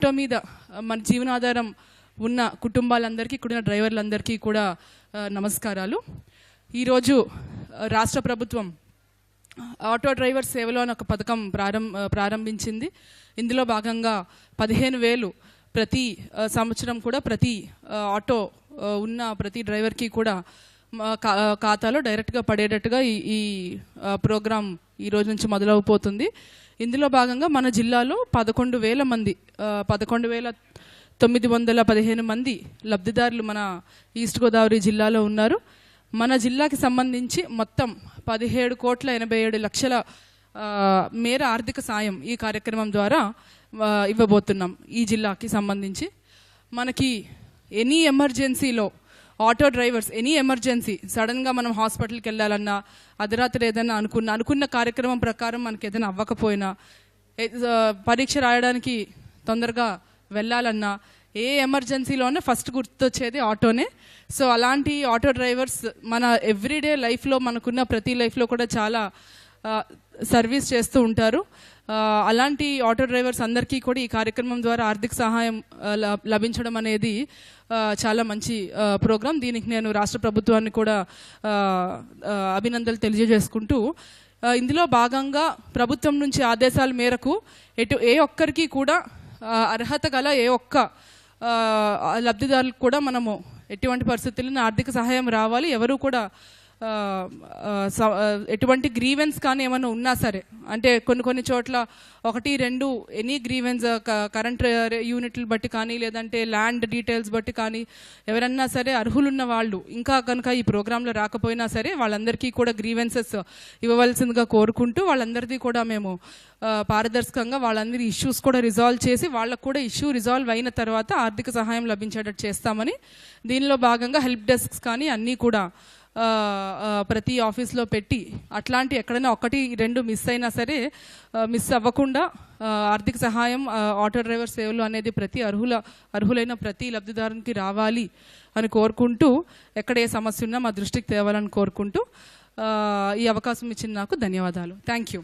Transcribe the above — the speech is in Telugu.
ఆటో మీద మన జీవనాధారం ఉన్న కుటుంబాలందరికీ ఇక్కడ ఉన్న డ్రైవర్లందరికీ కూడా నమస్కారాలు. ఈరోజు రాష్ట్ర ప్రభుత్వం ఆటో డ్రైవర్ సేవలో అని ఒక పథకం ప్రారంభ ప్రారంభించింది. ఇందులో భాగంగా పదిహేను వేలు ప్రతి సంవత్సరం కూడా ప్రతి ఆటో ఉన్న ప్రతి డ్రైవర్కి కూడా ఖాతాలో డైరెక్ట్గా పడేటట్టుగా ఈ ఈ ప్రోగ్రాం ఈ రోజు నుంచి మొదలవబోతుంది. ఇందులో భాగంగా మన జిల్లాలో పదకొండు వేల మంది పదకొండు వేల తొమ్మిది వందల పదిహేను మంది లబ్ధిదారులు మన ఈస్ట్ గోదావరి జిల్లాలో ఉన్నారు. మన జిల్లాకి సంబంధించి మొత్తం పదిహేడు కోట్ల ఎనభై ఏడు లక్షల మేర ఆర్థిక సాయం ఈ కార్యక్రమం ద్వారా ఇవ్వబోతున్నాం ఈ జిల్లాకి సంబంధించి. మనకి ఎనీ ఎమర్జెన్సీలో ఆటో డ్రైవర్స్ ఎనీ ఎమర్జెన్సీ సడన్గా మనం హాస్పిటల్కి వెళ్ళాలన్నా అర్ధరాత్రి ఏదైనా అనుకున్న అనుకున్న కార్యక్రమం ప్రకారం మనకి ఏదైనా అవ్వకపోయినా పరీక్ష రాయడానికి తొందరగా వెళ్ళాలన్నా ఏ ఎమర్జెన్సీలోనే ఫస్ట్ గుర్తొచ్చేది ఆటోనే. సో అలాంటి ఆటో డ్రైవర్స్ మన ఎవ్రీడే లైఫ్లో మనకున్న ప్రతి లైఫ్లో కూడా చాలా సర్వీస్ చేస్తూ ఉంటారు. అలాంటి ఆటో డ్రైవర్స్ అందరికీ కూడా ఈ కార్యక్రమం ద్వారా ఆర్థిక సహాయం లభించడం అనేది చాలా మంచి ప్రోగ్రాం. దీనికి నేను రాష్ట్ర ప్రభుత్వాన్ని కూడా అభినందనలు తెలియజేసుకుంటూ ఇందులో భాగంగా ప్రభుత్వం నుంచి ఆదేశాల మేరకు ఎటు ఏ ఒక్కరికి కూడా అర్హత గల ఏ ఒక్క లబ్ధిదారులకు కూడా మనము ఎటువంటి పరిస్థితుల్లో ఆర్థిక సహాయం రావాలి. ఎవరు కూడా ఎటువంటి గ్రీవెన్స్ కానీ ఏమైనా ఉన్నా సరే అంటే కొన్ని కొన్ని చోట్ల ఒకటి రెండు ఎనీ గ్రీవెన్స్ కరెంట్ యూనిట్లు బట్టి కానీ లేదంటే ల్యాండ్ డీటెయిల్స్ బట్టి కానీ ఎవరన్నా సరే అర్హులున్న వాళ్ళు ఇంకా కనుక ఈ ప్రోగ్రాంలో రాకపోయినా సరే వాళ్ళందరికీ కూడా గ్రీవెన్సెస్ ఇవ్వవలసిందిగా కోరుకుంటూ వాళ్ళందరిది కూడా మేము పారదర్శకంగా వాళ్ళందరి ఇష్యూస్ కూడా రిజాల్వ్ చేసి వాళ్ళకు కూడా ఇష్యూ రిజాల్వ్ అయిన తర్వాత ఆర్థిక సహాయం లభించేటట్టు చేస్తామని దీనిలో భాగంగా హెల్ప్ డెస్క్స్ కానీ అన్నీ కూడా ప్రతి ఆఫీస్లో పెట్టి అట్లాంటి ఎక్కడైనా ఒకటి రెండు మిస్ అయినా సరే మిస్ అవ్వకుండా ఆర్థిక సహాయం ఆటో డ్రైవర్ సేవలు అనేది ప్రతి అర్హుల అర్హులైన ప్రతి లబ్ధిదారునికి రావాలి అని కోరుకుంటూ ఎక్కడ ఏ సమస్య ఉన్నా మా దృష్టికి తేవాలని కోరుకుంటూ ఈ అవకాశం ఇచ్చిన నాకు ధన్యవాదాలు. Thank you